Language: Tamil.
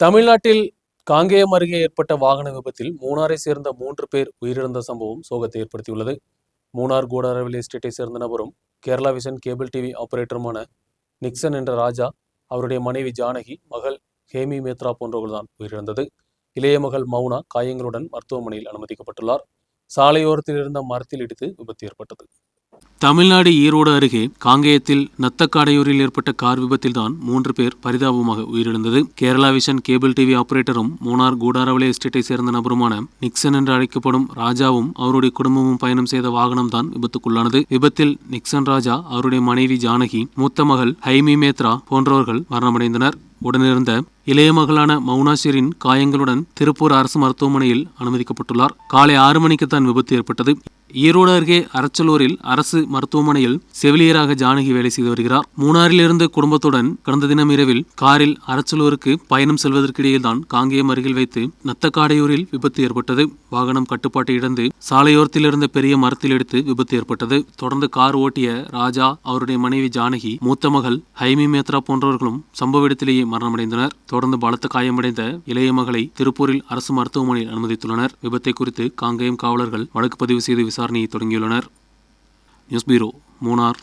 தமிழ்நாட்டில் காங்கேயம் அருகே ஏற்பட்ட வாகன விபத்தில் மூணாரை சேர்ந்த மூன்று பேர் உயிரிழந்த சம்பவம் சோகத்தை ஏற்படுத்தியுள்ளது. மூணார் கூடாரவில் எஸ்டேட்டை சேர்ந்த நபரும் கேரளா விஷன் கேபிள் டிவி ஆபரேட்டருமான நிக்சன் என்ற ராஜா அவருடைய மனைவி ஜானகி மகள் ஹேமி மேத்ரா போன்றவர்கள்தான் உயிரிழந்தது. இளைய மகள் மௌனா காயங்களுடன் மருத்துவமனையில் அனுமதிக்கப்பட்டுள்ளார். சாலையோரத்தில் இருந்த மரத்தில் இடித்து விபத்து ஏற்பட்டது. தமிழ்நாடு ஈரோடு அருகே காங்கேயத்தில் நத்தக்காடையூரில் ஏற்பட்ட கார் விபத்தில்தான் மூன்று பேர் பரிதாபமாக உயிரிழந்தது. கேரளா விஷன் கேபிள் டிவி ஆபரேட்டரும் மூணார் கூடாரவளை எஸ்டேட்டை சேர்ந்த நபருமான நிக்சன் என்று அழைக்கப்படும் ராஜாவும் அவருடைய குடும்பமும் பயணம் செய்த வாகனம் தான் விபத்துக்குள்ளானது. விபத்தில் நிக்சன் ராஜா அவருடைய மனைவி ஜானகி மூத்த மகள் ஹைமி மேத்ரா போன்றவர்கள் மரணமடைந்தனர். உடனிருந்த இளைய மகளான மௌனாசிரின் காயங்களுடன் திருப்பூர் அரசு மருத்துவமனையில் அனுமதிக்கப்பட்டுள்ளார். காலை ஆறு மணிக்கு தான் விபத்து ஏற்பட்டது. ஈரோடு அருகே அரச்சலூரில் அரசு மருத்துவமனையில் செவிலியராக ஜானகி வேலை செய்து வருகிறார். மூணாறிலிருந்து குடும்பத்துடன் கடந்த தினம் இரவில் காரில் அரச்சலூருக்கு பயணம் செல்வதற்கிடையில்தான் காங்கேயம் அருகில் வைத்து நத்தக்காடையூரில் விபத்து ஏற்பட்டது. வாகனம் கட்டுப்பாட்டை இழந்து சாலையோரத்தில் இருந்த பெரிய மரத்தில் எடுத்து விபத்து ஏற்பட்டது. தொடர்ந்து கார் ஓட்டிய ராஜா அவருடைய மனைவி ஜானகி மூத்த மகள் ஹைமி மேத்ரா போன்றவர்களும் சம்பவ இடத்திலேயே மரணமடைந்தனர். தொடர்ந்து பலத்த காயமடைந்த இளைய மகளை திருப்பூரில் அரசு மருத்துவமனையில் அனுமதித்துள்ளனர். விபத்தை குறித்து காங்கேயம் காவலர்கள் வழக்கு பதிவு செய்து விசாரணையை தொடங்கியுள்ளனர். News bureau Munnar.